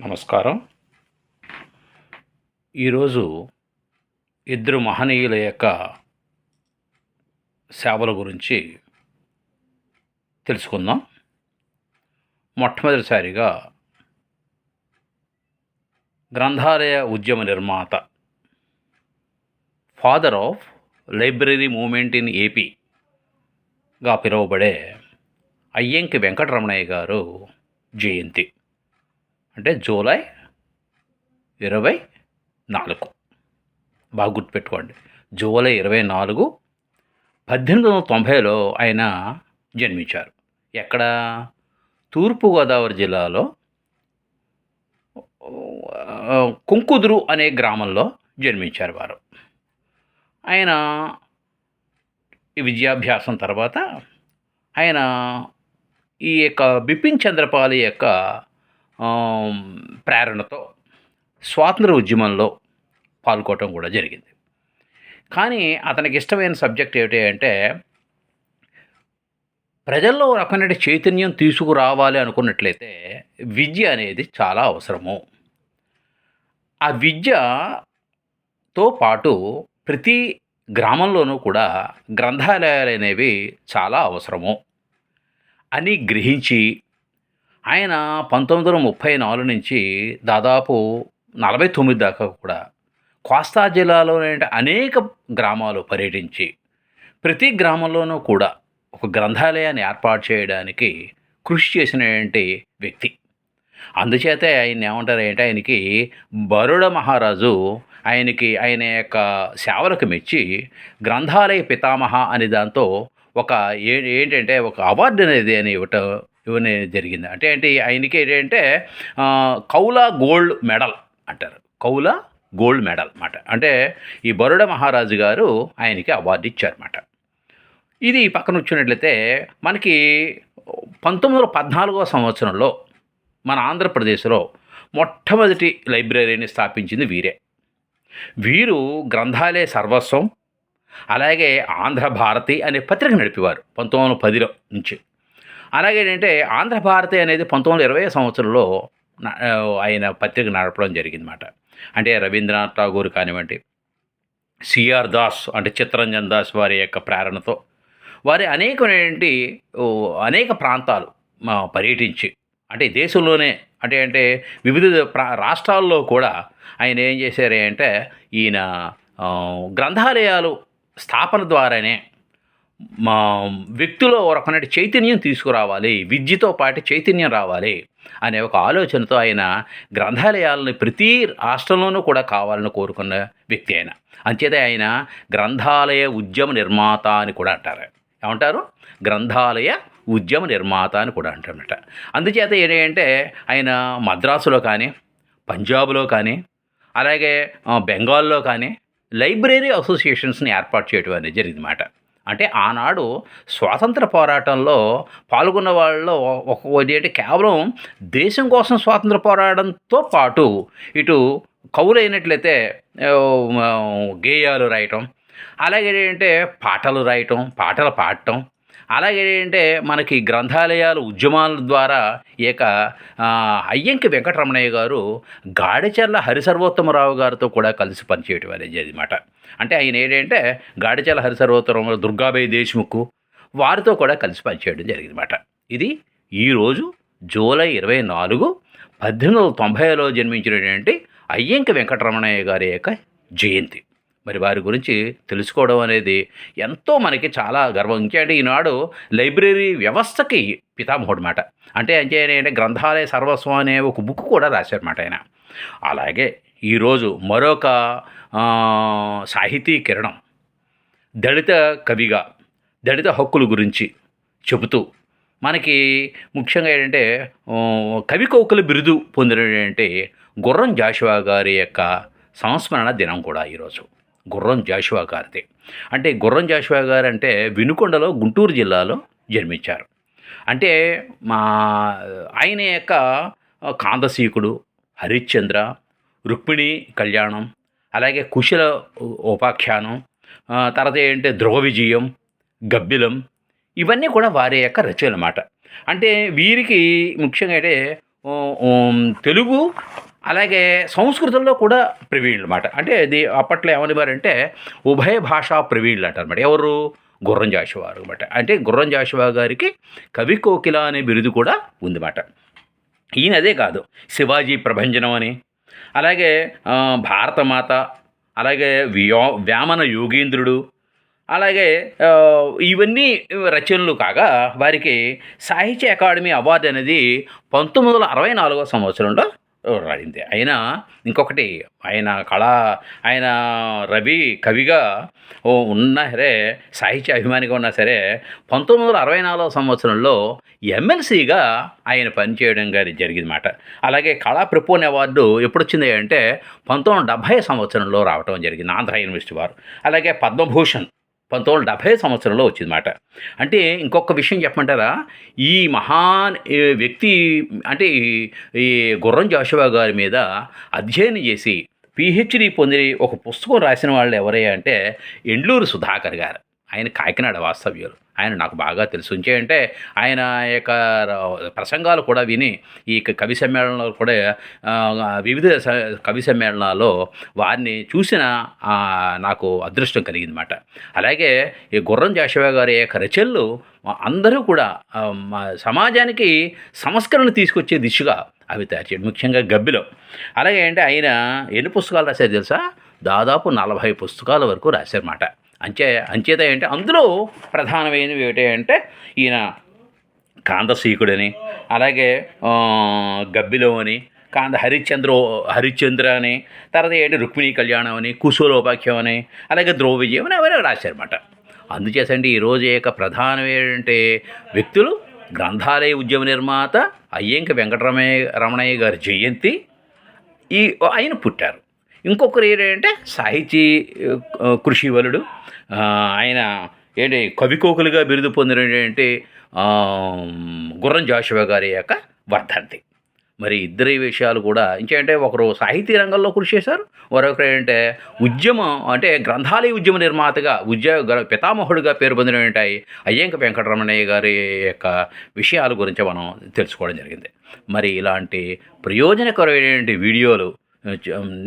నమస్కారం. ఈరోజు ఇద్దరు మహనీయుల యొక్క సేవల గురించి తెలుసుకుందాం. మొట్టమొదటిసారిగా గ్రంథాలయ ఉద్యమ నిర్మాత father of library movement in ఏపీగా పిలువబడే అయ్యంకి వెంకటరమణయ్య గారు జయంతి. అంటే జూలై ఇరవై నాలుగు. బాగా గుర్తుపెట్టుకోండి. జూలై ఇరవై నాలుగు పద్దెనిమిది వందల తొంభైలో ఆయన జన్మించారు. ఎక్కడ? తూర్పుగోదావరి జిల్లాలో కుంకుదురు అనే గ్రామంలో జన్మించారు వారు. ఆయన ఈ విద్యాభ్యాసం తర్వాత ఆయన ఈ యొక్క బిపిన్ చంద్రపాలి యొక్క ప్రేరణతో స్వాతంత్ర ఉద్యమంలో పాల్గొనడం కూడా జరిగింది. కానీ అతనికి ఇష్టమైన సబ్జెక్ట్ ఏమిటి అంటే ప్రజల్లో రకమైన చైతన్యం తీసుకురావాలి అనుకున్నట్లయితే విద్య అనేది చాలా అవసరము. ఆ విద్యతో పాటు ప్రతి గ్రామంలోనూ కూడా గ్రంథాలయాలు అనేవి చాలా అవసరము. అని గ్రహించి ఆయన పంతొమ్మిది వందల ముప్పై నాలుగు నుంచి దాదాపు నలభై తొమ్మిది దాకా కూడా కోస్తా జిల్లాలోనే అనేక గ్రామాలు పర్యటించి ప్రతి గ్రామంలోనూ కూడా ఒక గ్రంథాలయాన్ని ఏర్పాటు చేయడానికి కృషి చేసినటువంటి వ్యక్తి. అందుచేతే ఆయన ఏమంటారు ఏంటి ఆయనకి బరుడ మహారాజు ఆయనకి ఆయన యొక్క సేవలకు మెచ్చి గ్రంథాలయ పితామహ అనే దాంతో ఒక ఏంటంటే ఒక అవార్డు అనేది అని ఇవ్వటం ఇవన్నీ జరిగింది. అంటే ఏంటి? ఆయనకి ఏంటంటే కౌలా గోల్డ్ మెడల్ అంటారు. కౌలా గోల్డ్ మెడల్ అన్నమాట. అంటే ఈ బరుడ మహారాజు గారు ఆయనకి అవార్డు ఇచ్చారన్నమాట. ఇది పక్కన వచ్చినట్లయితే మనకి పంతొమ్మిది వందల పద్నాలుగో సంవత్సరంలో మన ఆంధ్రప్రదేశ్లో మొట్టమొదటి లైబ్రరీని స్థాపించింది వీరే. వీరు గ్రంథాలయ సర్వస్వం అలాగే ఆంధ్ర భారతి అనే పత్రిక నడిపేవారు పంతొమ్మిది వందల పదిలో నుంచి. అలాగే ఏంటంటే ఆంధ్ర భారతి అనేది పంతొమ్మిది వందల ఇరవై సంవత్సరంలో ఆయన పత్రిక నడపడం జరిగిందన్నమాట. అంటే రవీంద్రనాథ్ ఠాగూర్ కానివ్వండి సిఆర్ దాస్ అంటే చిత్తరంజన్ దాస్ వారి యొక్క ప్రేరణతో వారి అనేకమైనటువంటి అనేక ప్రాంతాలు పర్యటించి అంటే దేశంలోనే అంటే అంటే వివిధ ప్రా రాష్ట్రాల్లో కూడా ఆయన ఏం చేశారు అంటే ఈయన గ్రంథాలయాలు స్థాపన ద్వారానే మా వ్యక్తిలో ఒక రకమైన చైతన్యం తీసుకురావాలి విద్యతో పాటు చైతన్యం రావాలి అనే ఒక ఆలోచనతో ఆయన గ్రంథాలయాలను ప్రతి రాష్ట్రంలోనూ కూడా కావాలని కోరుకున్న వ్యక్తి ఆయన. అంచేతే ఆయన గ్రంథాలయ ఉద్యమ నిర్మాత అని కూడా అంటారు. ఏమంటారు? గ్రంథాలయ ఉద్యమ నిర్మాత అని కూడా అంటారన్నమాట. అందుచేత ఏంటంటే ఆయన మద్రాసులో కానీ పంజాబ్లో కానీ అలాగే బెంగాల్లో కానీ లైబ్రరీ అసోసియేషన్స్ని ఏర్పాటు చేయడం అనేది జరిగిందన్నమాట. అంటే ఆనాడు స్వాతంత్ర పోరాటంలో పాల్గొన్న వాళ్ళలో ఒక ఏంటి కేవలం దేశం కోసం స్వాతంత్ర పోరాటంతో పాటు ఇటు కవులైనట్లయితే గేయాలు రాయటం అలాగే ఏంటంటే పాటలు రాయటం పాటలు పాడటం అలాగే ఏంటంటే మనకి గ్రంథాలయాలు ఉద్యమాల ద్వారా ఈ అయ్యంకి వెంకటరమణయ్య గారు గాడిచెర్ల హరిసర్వోత్తమరావు గారితో కూడా కలిసి పనిచేయటం అనేది అనమాట అంటే ఆయన ఏంటంటే గాడిచెర్ల హరిసర్వోత్తమరావు దుర్గాబాయి దేశ్ముఖ్ వారితో కూడా కలిసి పనిచేయడం జరిగిందన్నమాట ఇది ఈరోజు జూలై ఇరవై నాలుగు పద్దెనిమిది వందల తొంభైలో జన్మించినటువంటి అయ్యంకి వెంకటరమణయ్య గారి యొక్క జయంతి. మరి వారి గురించి తెలుసుకోవడం అనేది ఎంతో మనకి చాలా గర్వం. ఇంకేంటి ఈనాడు లైబ్రరీ వ్యవస్థకి పితామహుడు మాట. అంటే అంటే ఏంటంటే గ్రంథాలయ సర్వస్వం అనే ఒక బుక్ కూడా రాశారన్నమాట ఆయన. అలాగే ఈరోజు మరొక సాహితీ కిరణం దళిత కవిగా దళిత హక్కుల గురించి చెబుతూ మనకి ముఖ్యంగా ఏంటంటే కవి కౌకల బిరుదు పొందినటువంటి గుర్రం జాషువా గారి యొక్క సంస్మరణ దినం కూడా ఈరోజు. గుర్రం జాషువా గారిది. అంటే గుర్రం జాషువా గారు అంటే వినుకొండలో గుంటూరు జిల్లాలో జన్మించారు. అంటే మా ఆయన యొక్క కాందసీకుడు హరిశ్చంద్ర రుక్మిణి కళ్యాణం అలాగే కుశల ఉపాఖ్యానం తర్వాత ఏంటంటే ధ్రువ విజయం గబ్బిలం ఇవన్నీ కూడా వారి యొక్క రచనలు అన్నమాట అంటే వీరికి ముఖ్యంగా అంటే తెలుగు అలాగే సంస్కృతంలో కూడా ప్రవీణులు అనమాట అంటే ఇది అప్పట్లో ఏమనివారంటే ఉభయ భాషా ప్రవీణులు అంటారనమాట ఎవరు? గుర్రం జాషువా అనమాట అంటే గుర్రం జాషువా గారికి కవి కోకిల అనే బిరుదు కూడా ఉందన్నమాట. ఈయన అదే కాదు. శివాజీ ప్రభంజనం అని. అలాగే భారతమాత అలాగే వ్యో వ్యామన యోగేంద్రుడు అలాగే ఇవన్నీ రచనలు కాగా వారికి సాహిత్య అకాడమీ అవార్డు అనేది పంతొమ్మిది వందల అరవై నాలుగో సంవత్సరంలో రాడింది ఆయన ఇంకొకటి ఆయన కళా ఆయన రవి కవిగా ఉన్నా సరే సాహిత్య అభిమానిగా ఉన్నా సరే పంతొమ్మిది వందల అరవై నాలుగో సంవత్సరంలో ఎమ్మెల్సీగా ఆయన పనిచేయడం గారి జరిగిందన్నమాట. అలాగే కళా ప్రపోన్ అవార్డు ఎప్పుడు వచ్చింది అంటే పంతొమ్మిది వందల డెబ్భై సంవత్సరంలో రావటం జరిగింది ఆంధ్ర యూనివర్సిటీ వారు. అలాగే పద్మభూషణ్. పంతొమ్మిది వందల డెబ్భై సంవత్సరంలో వచ్చిందన్నమాట. అంటే ఇంకొక విషయం చెప్పమంటారా? ఈ మహాన్ వ్యక్తి అంటే ఈ- ఈ గుర్రం జాషువా గారి మీద అధ్యయనం చేసి పిహెచ్డి పొంది ఒక పుస్తకం రాసిన వాళ్ళు ఎవరయ్యా అంటే ఎండ్లూరు సుధాకర్ గారు. ఆయన కాకినాడ వాస్తవ్యులు. ఆయన నాకు బాగా తెలుసు. అంటే ఆయన యొక్క ప్రసంగాలు కూడా విని ఈ కవి సమ్మేళనంలో కూడా వివిధ కవి సమ్మేళనాల్లో వారిని చూసిన నాకు అదృష్టం కలిగిందన్నమాట. అలాగే ఈ గుర్రం జాషవా గారి యొక్క రచనలు అందరూ కూడా మా సమాజానికి సంస్కరణ తీసుకొచ్చే దిశగా అవి తయారు చేయడం ముఖ్యంగా గబ్బిలో. అలాగే అంటే ఆయన ఎన్ని పుస్తకాలు రాశారు తెలుసా? దాదాపు నలభై పుస్తకాల వరకు రాశారన్నమాట. అంచే అంచేత ఏంటి? అందులో ప్రధానమైనవి ఏమిటి అంటే ఈయన కాంతసీకుడని అలాగే గబ్బిలో అని కాంత హరిశ్చంద్ర హరిశ్చంద్ర అని తర్వాత ఏంటి? రుక్మిణీ కళ్యాణం అని కుశోలోపాఖ్యం అని అలాగే ధ్రువ విజయం అని ఎవరో రాశారన్నమాట. అందుచేసండి ఈరోజు యొక్క ప్రధానమైనటువంటి వ్యక్తులు గ్రంథాలయ ఉద్యమ నిర్మాత అయ్యంక వెంకటరమయ్య రమణయ్య గారి జయంతి ఈ ఆయన పుట్టారు. ఇంకొకరు ఏంటంటే సాహితీ కృషివలుడు. కృషి వలుడు ఆయన ఏంటి కవికోకులుగా బిరుదు పొందిన ఏంటి గుర్రం జాషువా గారి యొక్క వర్ధంతి. మరి ఇద్దరి విషయాలు కూడా ఇంకేంటే ఒకరు సాహితీ రంగంలో కృషి చేశారు మరొకరు ఏంటంటే ఉద్యమం అంటే గ్రంథాలయ ఉద్యమ నిర్మాతగా ఉద్యోగ పితామహుడిగా పేరు పొందినటువంటి అయ్యంక వెంకటరమణయ్య గారి యొక్క విషయాల గురించి మనం తెలుసుకోవడం జరిగింది. మరి ఇలాంటి ప్రయోజనకరమైనటువంటి వీడియోలు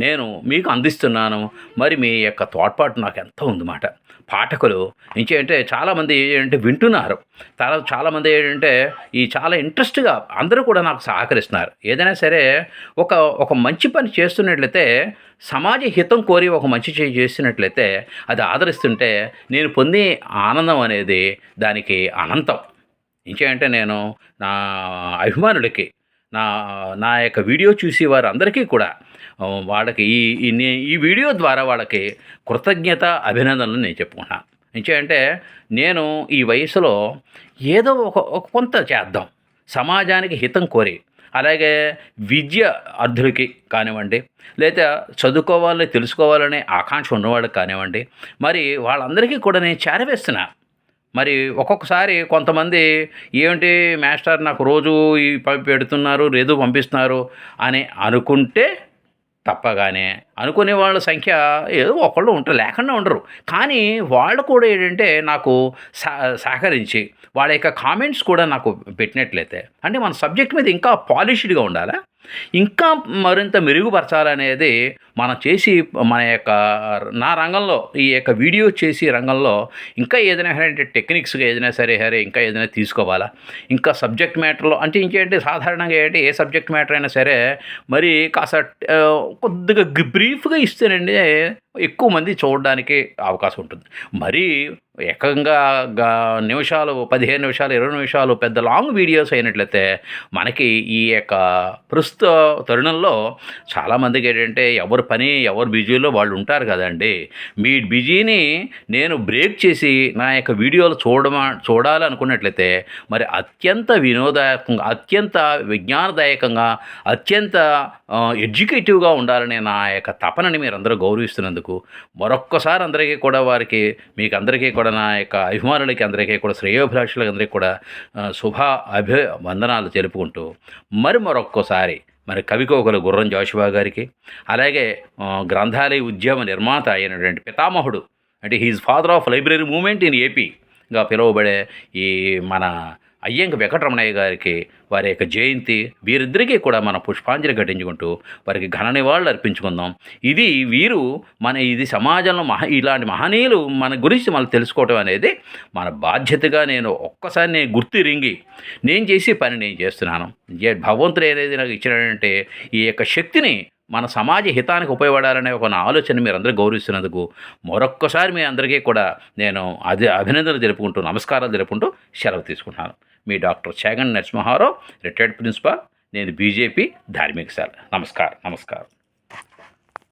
నేను మీకు అందిస్తున్నాను. మరి మీ యొక్క తోడ్పాటు నాకు ఎంతో ఉందన్నమాట పాఠకులు ఇంకేంటే చాలామంది ఏంటంటే వింటున్నారు. చాలా చాలామంది ఏంటంటే ఈ చాలా ఇంట్రెస్ట్గా అందరూ కూడా నాకు సహకరిస్తున్నారు. ఏదైనా సరే ఒక ఒక మంచి పని చేస్తున్నట్లయితే సమాజ హితం కోరి ఒక మంచి చేయి చేస్తున్నట్లయితే అది ఆదరిస్తుంటే నేను పొందే ఆనందం అనేది దానికి అనంతం. ఇంకేంటే నేను నా అభిమానులకి నా నా యొక్క వీడియో చూసి వారందరికీ కూడా వాళ్ళకి ఈ ఈ వీడియో ద్వారా వాళ్ళకి కృతజ్ఞత అభినందనలు నేను చెప్పుకున్నాను అంటే నేను ఈ వయసులో ఏదో ఒక ఒక కొంత చేద్దాం. సమాజానికి హితం కోరి అలాగే విద్య అర్థులకి కానివ్వండి లేదా చదువుకోవాలని తెలుసుకోవాలనే ఆకాంక్ష ఉన్నవాళ్ళకి కానివ్వండి మరి వాళ్ళందరికీ కూడా నేను చేరవేస్తున్నా. మరి ఒక్కొక్కసారి కొంతమంది ఏమిటి మాస్టర్ నాకు రోజు ఈ పెడుతున్నారు రేదు పంపిస్తున్నారు అని అనుకుంటే తప్పగానే. అనుకునే వాళ్ళ సంఖ్య ఏదో ఒకళ్ళు ఉంటారు లేకుండా ఉండరు. కానీ వాళ్ళు కూడా ఏంటంటే నాకు సహ సహకరించి వాళ్ళ యొక్క కామెంట్స్ కూడా నాకు పెట్టినట్లయితే అంటే మన సబ్జెక్ట్ మీద ఇంకా పాలిష్డ్గా ఉండాలా? ఇంకా మరింత మెరుగుపరచాలనేది మనం చేసి మన యొక్క నా రంగంలో ఈ యొక్క వీడియో చేసి రంగంలో ఇంకా ఏదైనా సరే టెక్నిక్స్గా ఏదైనా సరే సరే ఇంకా ఏదైనా తీసుకోవాలా? ఇంకా సబ్జెక్ట్ మ్యాటర్లో అంటే ఇంకేంటి? సాధారణంగా ఏంటి? ఏ సబ్జెక్ట్ మ్యాటర్ అయినా సరే మరి కాస్త కొద్దిగా బ్రీఫ్గా ఇస్తేనండి ఎక్కువ మంది చూడడానికి అవకాశం ఉంటుంది. మరీ ఏకంగా గా- నిమిషాలు పదిహేను నిమిషాలు ఇరవై నిమిషాలు పెద్ద లాంగ్ వీడియోస్ అయినట్లయితే మనకి ఈ యొక్క ప్రస్తుత తరుణంలో చాలామందికి ఏంటంటే ఎవరి పని ఎవరు బిజీలో వాళ్ళు ఉంటారు కదండి. మీ బిజీని నేను బ్రేక్ చేసి నా యొక్క వీడియోలు చూడమా చూడాలనుకున్నట్లయితే మరి అత్యంత వినోదాయకంగా అత్యంత విజ్ఞానదాయకంగా అత్యంత ఎడ్యుకేటివ్గా ఉండాలనే నా యొక్క తపనని మీరందరూ గౌరవిస్తున్నందుకు మరొక్కసారి అందరికీ కూడా వారికి మీకు అందరికీ కూడా నా యొక్క అభిమానులకి అందరికీ కూడా శ్రేయోభిలాషులకి అందరికీ కూడా శుభ అభి వందనాలు తెలుపుకుంటూ మరి మరొక్కసారి మరి కవికోకల గుర్రం జోషువా గారికి అలాగే గ్రంథాలయ ఉద్యమ నిర్మాత అయినటువంటి పితామహుడు అంటే he's father of library movement in ఏపీగా పిలువబడే ఈ మన అయ్యంక వెంకటరమణయ్య గారికి వారి యొక్క జయంతి వీరిద్దరికీ కూడా మనం పుష్పాంజలి ఘటించుకుంటూ వారికి ఘన నివాళులు అర్పించుకుందాం. ఇది వీరు మన ఇది సమాజంలో మహా ఇలాంటి మహనీయులు మన గురించి మనం తెలుసుకోవటం అనేది మన బాధ్యతగా నేను ఒక్కసారి నేను గుర్తిరింగి నేను చేసే పని నేను చేస్తున్నాను. ఏ భగవంతుడు ఏదైతే నాకు ఇచ్చినాడంటే ఈ యొక్క శక్తిని మన సమాజ హితానికి ఉపయోగపడాలనే ఒక ఆలోచన మీరు అందరూ గౌరవిస్తున్నందుకు మరొక్కసారి మీ అందరికీ కూడా నేను అది అభినందనలు తెలుపుకుంటూ నమస్కారాలు తెలుపుకుంటూ సెలవు తీసుకుంటున్నాను. మీ doctor Chagandi Narasimha Rao retired principal నేను బీజేపీ ధార్మిక శాల. నమస్కారం నమస్కారం.